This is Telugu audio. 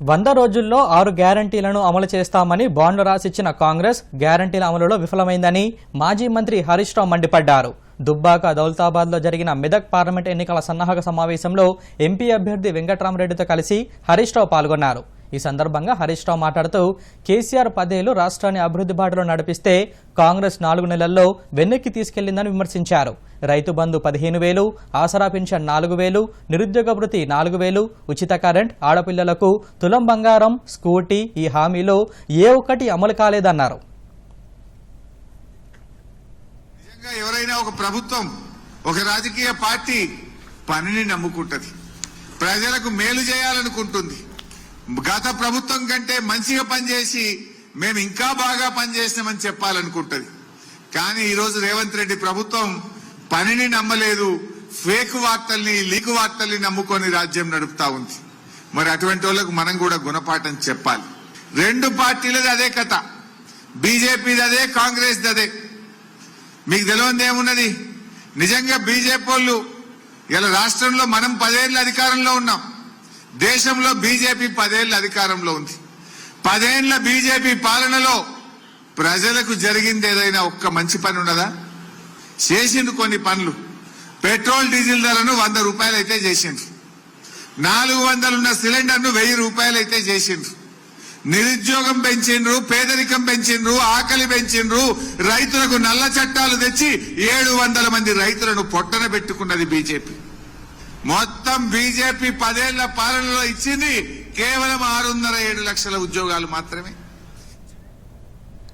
వంద రోజుల్లో ఆరు గ్యారంటీలను అమలు చేస్తామని బాండ్లు రాసిచ్చిన కాంగ్రెస్ గ్యారంటీల అమలులో విఫలమైందని మాజీ మంత్రి హరీష్ రావు మండిపడ్డారు. దుబ్బాక దౌలతాబాద్లో జరిగిన మెదక్ పార్లమెంట్ ఎన్నికల సన్నాహక సమావేశంలో ఎంపీ అభ్యర్థి వెంకట్రామరెడ్డితో కలిసి హరీష్ రావు పాల్గొన్నారు. ఈ సందర్భంగా హరీష్ రావు మాట్లాడుతూ కేసీఆర్ పదేళ్ళు రాష్ట్రాన్ని అభివృద్ధి బాటలో నడిపిస్తే కాంగ్రెస్ నాలుగు నెలల్లో వెనక్కి తీసుకెళ్ళిందని విమర్శించారు. రైతు బంధు పదిహేను వేలు ఆసరా పింఛన్ నాలుగు వేలు నిరుద్యోగ వృత్తి నాలుగు వేలు ఉచిత కరెంట్ ఆడపిల్లలకు తులం బంగారం స్కూటీ ఈ హామీలో ఏ ఒక్కటి అమలు కాలేదన్నారు. ఎవరైనా ఒక ప్రభుత్వం ఒక రాజకీయ పార్టీ పనిని నమ్ముకుంటది. ప్రజలకు మేలు చేయాలనుకుంటుంది. గత ప్రభుత్వం కంటే మంచిగా పనిచేసి మేము ఇంకా బాగా పనిచేసినామని చెప్పాలనుకుంటది. కానీ ఈరోజు రేవంత్ రెడ్డి ప్రభుత్వం పనిని నమ్మలేదు ఫేక్ వార్తల్ని లీక్ వార్తల్ని నమ్ముకొని రాజ్యం నడుపుతా ఉంది. మరి అటువంటి వాళ్ళకు మనం కూడా గుణపాఠం చెప్పాలి. రెండు పార్టీలది అదే కథ. బీజేపీది అదే కాంగ్రెస్ అదే. మీకు తెలియంది ఏమున్నది? నిజంగా బీజేపీ వాళ్ళు ఇలా రాష్ట్రంలో మనం పదేళ్ళ అధికారంలో ఉన్నాం. దేశంలో బీజేపీ పదేళ్ళ అధికారంలో ఉంది. పదేళ్ళ బీజేపీ పాలనలో ప్రజలకు జరిగింది ఏదైనా ఒక్క మంచి పని ఉన్నదా? చేసిండు కొన్ని పనులు. పెట్రోల్ డీజిల్ ధరను వంద రూపాయలు అయితే చేసిండ్రు. నాలుగు వందలున్న సిలిండర్ను వెయ్యి రూపాయలు అయితే చేసిండ్రు. నిరుద్యోగం పెంచిండ్రు పేదరికం పెంచిండ్రు ఆకలి పెంచిండ్రు రైతులకు నల్ల చట్టాలు తెచ్చి ఏడు వందల మంది రైతులను పొట్టన పెట్టుకున్నది బీజేపీ. మొత్తం బీజేపీ పదేళ్ళ పాలనలో ఇచ్చింది కేవలం ఆరున్నర ఏడు లక్షల ఉద్యోగాలు మాత్రమే.